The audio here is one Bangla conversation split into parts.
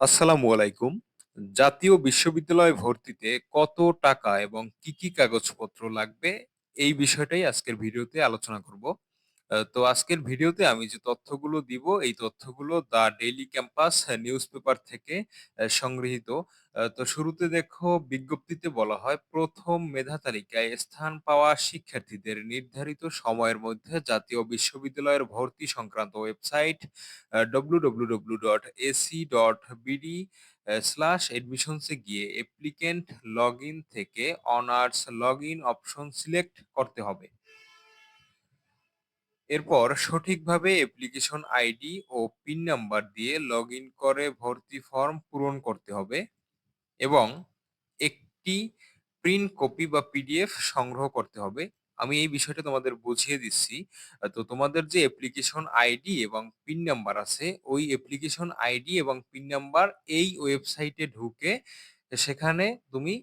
আসসালামু আলাইকুম। জাতীয় বিশ্ববিদ্যালয় ভর্তিতে কত টাকা এবং কি, কি কাগজপত্র লাগবে? এই বিষয়টাই আজকের ভিডিওতে আলোচনা করব। তো আজকের ভিডিওতে আমি যে তথ্যগুলো দিব, এই তথ্যগুলো the daily campus news paper থেকে সংগৃহীত। তো শুরুতে দেখো বিজ্ঞপ্তিতে বলা হয়, প্রথম মেধা তালিকায় স্থান পাওয়া শিক্ষার্থীদের নির্ধারিত সময়ের মধ্যে জাতীয় বিশ্ববিদ্যালয়ের ভর্তি সংক্রান্ত ওয়েবসাইট www.ac.bd অ্যা স্ল্যাশ অ্যাডমিশনস এ গিয়ে অ্যাপ্লিক্যান্ট লগইন থেকে অনার্স লগইন অপশন সিলেক্ট করতে হবে। এরপর সঠিকভাবে অ্যাপ্লিকেশন আইডি ও পিন নাম্বার দিয়ে লগইন করে ভর্তি ফর্ম পূরণ করতে হবে এবং একটি প্রিন্ট কপি বা পিডিএফ সংগ্রহ করতে হবে। আমি এই বিষয়টা তোমাদের বুঝিয়ে দিচ্ছি। তো তোমাদের যে অ্যাপ্লিকেশন আইডি এবং পিন নাম্বার আছে, ওই অ্যাপ্লিকেশন আইডি এবং পিন নাম্বার এই ওয়েবসাইটে ঢুকে সেখানে তুমি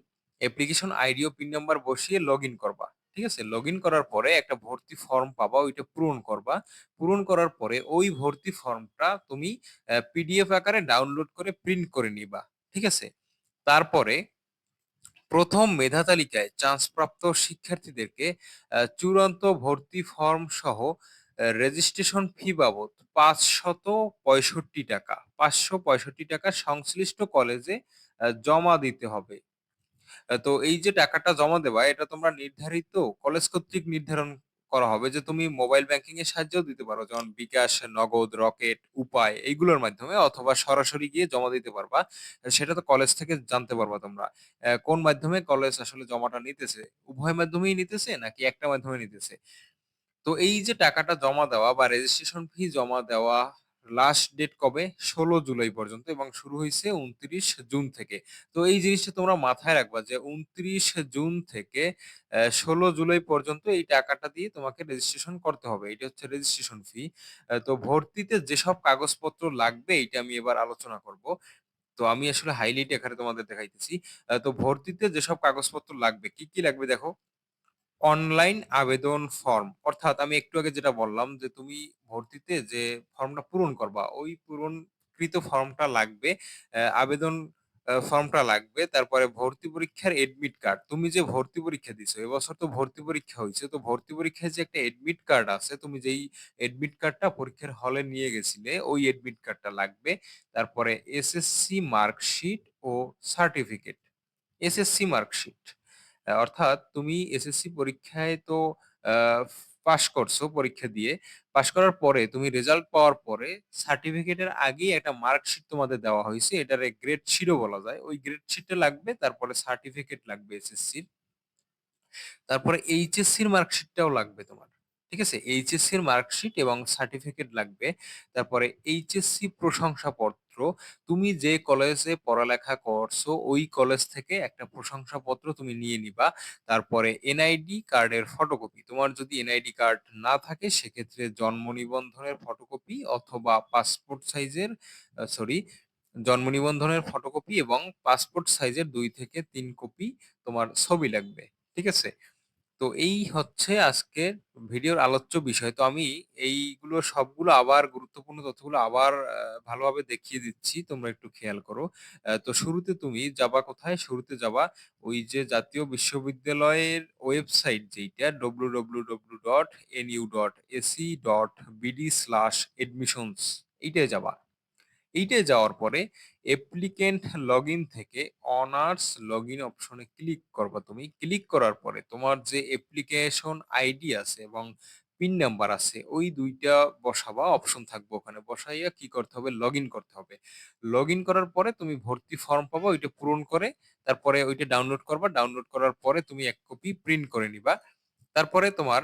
অ্যাপ্লিকেশন আইডি ও পিন নাম্বার বসিয়ে লগইন করবা। ঠিক আছে? লগইন করার পরে একটা ভর্তি ফর্ম পাবা, ওইটা পূরণ করবা। পূরণ করার পরে ওই ভর্তি ফর্মটা তুমি পিডিএফ আকারে ডাউনলোড করে প্রিন্ট করে নিবা। ঠিক আছে? তারপরে ১ম মেধা তালিকায় চান্সপ্রাপ্ত শিক্ষার্থীদেরকে চূড়ান্ত ভর্তি ফর্ম সহ রেজিস্ট্রেশন ফি বাবদ ৳৫৬৫ ৳৫৬৫ সংশ্লিষ্ট কলেজে জমা দিতে হবে। তো এই যে টাকাটা জমা দেবা, এটা তোমরা নির্ধারিত কলেজ কর্তৃক নির্ধারণ করা হবে যে তুমি মোবাইল ব্যাংকিং এর সাহায্যেও দিতে পারো। যেমন বিকাশ, নগদ, রকেট, উপায় এইগুলোর মাধ্যমে অথবা সরাসরি গিয়ে জমা দিতে পারবা। সেটা তো কলেজ থেকে জানতে পারবা তোমরা। কোন মাধ্যমে কলেজ আসলে জমাটা নিতেছে। উভয় মাধ্যমেই নিতেছে নাকি একটা মাধ্যমে নিতেছে। তো এই যে টাকাটা জমা দেওয়া বা রেজিস্ট্রেশন ফি জমা দেওয়া লাস্ট ডেট কবে? ১৬ জুলাই পর্যন্ত এবং শুরু হয়েছে উনত্রিশ জুন থেকে। তো এই জিনিসটা তোমরা মাথায় রাখবা যে ২৯ জুন থেকে ১৬ জুলাই পর্যন্ত এই টাকাটা দিয়ে তোমাকে রেজিস্ট্রেশন করতে হবে। এটা হচ্ছে রেজিস্ট্রেশন ফি। তো ভর্তিতে যেসব কাগজপত্র লাগবে এটা আমি এবার আলোচনা করব। তো আমি আসলে হাইলাইট এখানে তোমাদের দেখাইতেছি। তো ভর্তিতে যেসব কাগজপত্র লাগবে, কি, কি লাগবে দেখো? অনলাইন আবেদন ফর্ম। অর্থাৎ আমি একটু আগে যেটা বললাম যে তুমি ভর্তিতে যে ফর্মটা পূরণ করবা, ওই পূরণকৃত ফর্মটা লাগবে। আবেদন ফর্মটা লাগবে। তারপরে ভর্তি পরীক্ষার এডমিট কার্ড। তুমি যে ভর্তি পরীক্ষা দিছো, এবছর তো ভর্তি পরীক্ষা হয়েছে তো ভর্তি পরীক্ষায় যে একটা এডমিট কার্ড আছে, তুমি যেই এডমিট কার্ডটা পরীক্ষার হলে নিয়ে গেছিলে, ওই এডমিট কার্ডটা লাগবে। তারপরে এসএসসি মার্কশিট ও সার্টিফিকেট। SSC marksheet. অর্থাৎ তুমি এসএসসি পরীক্ষায় তো আ পাস করছ পরীক্ষা দিয়ে। পাস করার পরে তুমি রেজাল্ট পাওয়ার পরে সার্টিফিকেটের আগেই একটা মার্কশিট তোমাদের দেওয়া হইছে। এটারে গ্রেড শিটও বলা যায়। ওই গ্রেড শিটটা লাগবে, তারপরে সার্টিফিকেট লাগবে এসএসসির। তারপরে এইচএসসির মার্কশিটটাও লাগবে তোমার। ঠিক আছে? এইচএসসির মার্কশিট এবং সার্টিফিকেট লাগবে। তারপরে এইচএসসি প্রশংসাপত্র। তুমি যে কলেজে পড়ালেখা করছ, ওই কলেজ থেকে একটা প্রশংসাপত্র তুমি নিয়ে নিবা। তারপরে এনআইডি কার্ডের ফটোকপি। তোমার যদি এনআইডি কার্ড না থাকে সেক্ষেত্রে জন্ম নিবন্ধনের ফটোকপি অথবা পাসপোর্ট সাইজের সরি জন্ম নিবন্ধনের ফটোকপি এবং পাসপোর্ট সাইজের দুই থেকে তিন কপি তোমার ছবি লাগবে। ঠিক আছে? তো এই হচ্ছে আজকের ভিডিওর আলোচ্য বিষয়। তো আমি এইগুলো সবগুলো আবার গুরুত্বপূর্ণ তথ্যগুলো আবার ভালোভাবে দেখিয়ে দিচ্ছি। তোমরা একটু খেয়াল করো। তো শুরুতে তুমি যাবা কোথায়? শুরুতে যাবা ওই যে জাতীয় বিশ্ববিদ্যালয়ের ওয়েবসাইট যেইটা W W W dot N U dot AC dot BD www.nu.ac.bd/admissions এইটায় যাবা। এইটায় যাওয়ার পরে অ্যাপ্লিক্যান্ট লগইন থেকে অনার্স লগ ইন অপশনে ক্লিক করবা তুমি। ক্লিক করার পরে তোমার যে অ্যাপ্লিকেশন আইডি আছে এবং পিন নাম্বার আছে ওই দুইটা বসাবা, অপশন থাকবে ওখানে। বসাইয়া কি করতে হবে? লগইন করতে হবে। লগইন করার পরে তুমি ভর্তি ফর্ম পাবা, ওইটা পূরণ করে তারপরে ওইটা ডাউনলোড করবা। ডাউনলোড করার পরে তুমি এক কপি প্রিন্ট করে নিবা। তারপরে তোমার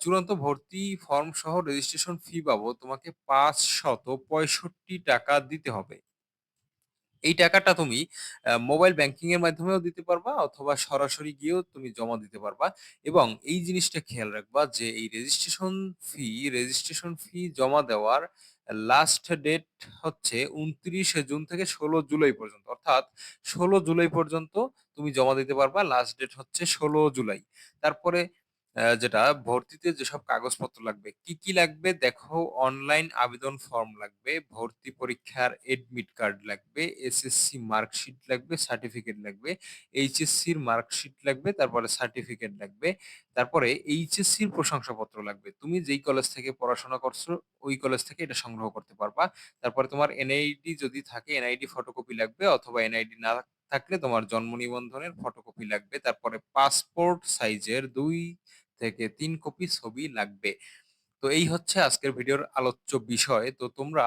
চূড়ান্ত ভর্তি ফর্ম সহ রেজিস্ট্রেশন ফি বাবদ তোমাকে ৳৫৬৫ দিতে হবে। এই টাকাটা তুমি মোবাইল ব্যাংকিং এর মাধ্যমেও দিতে পারবা অথবা সরাসরি গিয়েও তুমি জমা দিতে পারবা এবং এই জিনিসটা খেয়াল রাখবা যে এই রেজিস্ট্রেশন ফি রেজিস্ট্রেশন ফি জমা দেওয়ার লাস্ট ডেট হচ্ছে ২৯ জুন থেকে ১৬ জুলাই পর্যন্ত। অর্থাৎ ১৬ জুলাই পর্যন্ত তুমি জমা দিতে পারবা। লাস্ট ডেট হচ্ছে ১৬ জুলাই। তারপরে যেটা ভর্তিতে যেসব কাগজপত্র লাগবে। কি, কি লাগবে দেখো অনলাইন আবেদন ফর্ম লাগবে, ভর্তি পরীক্ষার এডমিট কার্ড লাগবে, এসএসসি মার্কশিট লাগবে, সার্টিফিকেট লাগবে, এইচএসসির মার্কশিট লাগবে, তারপরে সার্টিফিকেট লাগবে। তারপরে এইচএসসির প্রশংসাপত্র লাগবে। তুমি যেই কলেজ থেকে পড়াশোনা করছ ওই কলেজ থেকে এটা সংগ্রহ করতে পারবা। তারপরে তোমার এনআইডি যদি থাকে এনআইডি ফটোকপি লাগবে অথবা এনআইডি না থাকলে তোমার জন্ম নিবন্ধনের ফটোকপি লাগবে। তারপরে পাসপোর্ট সাইজের ২ থেকে তিন কপি ছবি লাগবে। তো এই হচ্ছে আজকের ভিডিওর আলোচ্য বিষয়। তো তোমরা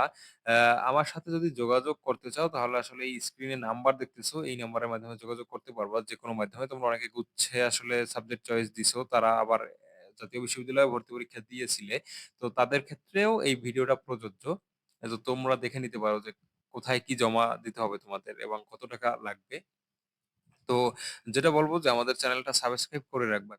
আমার সাথে যদি যোগাযোগ করতে চাও তাহলে আসলে এই স্ক্রিনে নাম্বার দেখতেছো, এই নাম্বারের মাধ্যমে যোগাযোগ করতে পারবা যেকোনো মাধ্যমে। তোমরা অনেকে গুচ্ছে আসলে সাবজেক্ট চয়েস দিছো। তারা আবার জাতীয় বিশ্ববিদ্যালয়ে ভর্তি পরীক্ষা দিয়েছিলে। তো তাদের ক্ষেত্রেও এই ভিডিওটা প্রযোজ্য। তো তোমরা দেখে নিতে পারো যে কোথায় কি জমা দিতে হবে তোমাদের এবং কত টাকা লাগবে। তো যেটা বলব যে আমাদের চ্যানেলটা সাবস্ক্রাইব করে রাখবা।